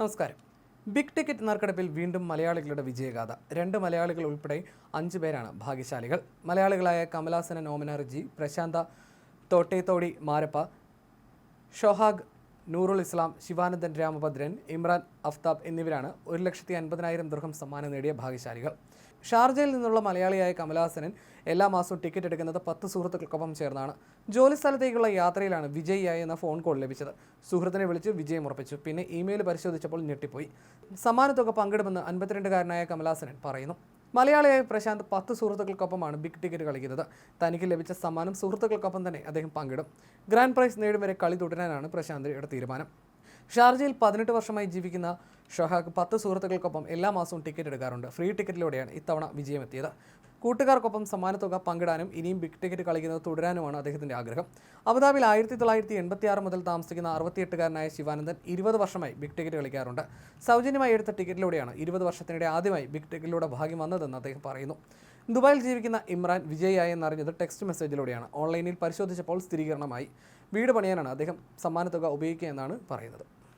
നമസ്കാരം. Big ticket നറുക്കെടുപ്പിൽ വീണ്ടും മലയാളികളുടെ വിജയഗാഥ. രണ്ട് മലയാളികൾ ഉൾപ്പെടെ അഞ്ച് പേരാണ് ഭാഗ്യശാലികൾ. മലയാളികളായ കമലാസന നോമനർജി പ്രശാന്ത തോട്ടേത്തോടി മാരപ്പ ഷൊഹാഗ് നൂറുൽ ഇസ്ലാം ശിവാനന്ദൻ രാമഭദ്രൻ ഇമ്രാൻ അഫ്താബ് എന്നിവരാണ് ഒരു ലക്ഷത്തി അൻപതിനായിരം ദൃഹം സമ്മാനം നേടിയ ഭാഗ്യശാലികൾ. ഷാർജയിൽ നിന്നുള്ള മലയാളിയായ കമലാസനൻ എല്ലാ മാസവും ടിക്കറ്റ് എടുക്കുന്നത് പത്ത് സുഹൃത്തുക്കൾക്കൊപ്പം ചേർന്നാണ്. ജോലി സ്ഥലത്തേക്കുള്ള യാത്രയിലാണ് വിജയിയായി എന്ന ഫോൺ കോൾ ലഭിച്ചത്. സുഹൃത്തിനെ വിളിച്ച് വിജയം ഉറപ്പിച്ചു. പിന്നെ ഇമെയിൽ പരിശോധിച്ചപ്പോൾ ഞെട്ടിപ്പോയി. സമ്മാനത്തുക പങ്കിടുമെന്ന് അൻപത്തിരണ്ടുകാരനായ കമലാസനൻ പറയുന്നു. മലയാളിയായ പ്രശാന്ത് പത്ത് സുഹൃത്തുക്കൾക്കൊപ്പമാണ് ബിഗ് ടിക്കറ്റ് കളിക്കുന്നത്. തനിക്ക് ലഭിച്ച സമ്മാനം സുഹൃത്തുക്കൾക്കൊപ്പം തന്നെ അദ്ദേഹം പങ്കിടും. ഗ്രാൻഡ് പ്രൈസ് നേടും വരെ കളി തുടരാനാണ് പ്രശാന്തിയുടെ തീരുമാനം. ഷാർജയിൽ പതിനെട്ട് വർഷമായി ജീവിക്കുന്ന ഷൊഹാക്ക് പത്ത് സുഹൃത്തുക്കൾക്കൊപ്പം എല്ലാ മാസവും ടിക്കറ്റ് എടുക്കാറുണ്ട്. ഫ്രീ ടിക്കറ്റിലൂടെയാണ് ഇത്തവണ വിജയമെത്തിയത്. കൂട്ടുകാർക്കൊപ്പം സമ്മാനത്തുക പങ്കിടാനും ഇനിയും ബിഗ് ടിക്കറ്റ് കളിക്കുന്നത് തുടരാനുമാണ് അദ്ദേഹത്തിന്റെ ആഗ്രഹം. അബുദാബിയിൽ ആയിരത്തി തൊള്ളായിരത്തി എൺപത്തി ആറ് മുതൽ താമസിക്കുന്ന അറുപത്തിയെട്ടുകാരനായ ശിവാനന്ദൻ ഇരുപത് വർഷമായി ബിഗ് ടിക്കറ്റ് കളിക്കാറുണ്ട്. സൗജന്യമായി എടുത്ത ടിക്കറ്റിലൂടെയാണ് ഇരുപത് വർഷത്തിനിടെ ആദ്യമായി ബിഗ് ടിക്കറ്റിലൂടെ ഭാഗ്യം വന്നതെന്ന് അദ്ദേഹം പറയുന്നു. ദുബായിൽ ജീവിക്കുന്ന ഇമ്രാൻ വിജയിയായി എന്നറിഞ്ഞത് ടെക്സ്റ്റ് മെസ്സേജിലൂടെയാണ് ഓൺലൈനിൽ പരിശോധിച്ചപ്പോൾ സ്ഥിരീകരണമായി. വീട് പണിയാനാണ് അദ്ദേഹം സമ്മാനത്തുക ഉപയോഗിക്കുക എന്നാണ് പറയുന്നത്.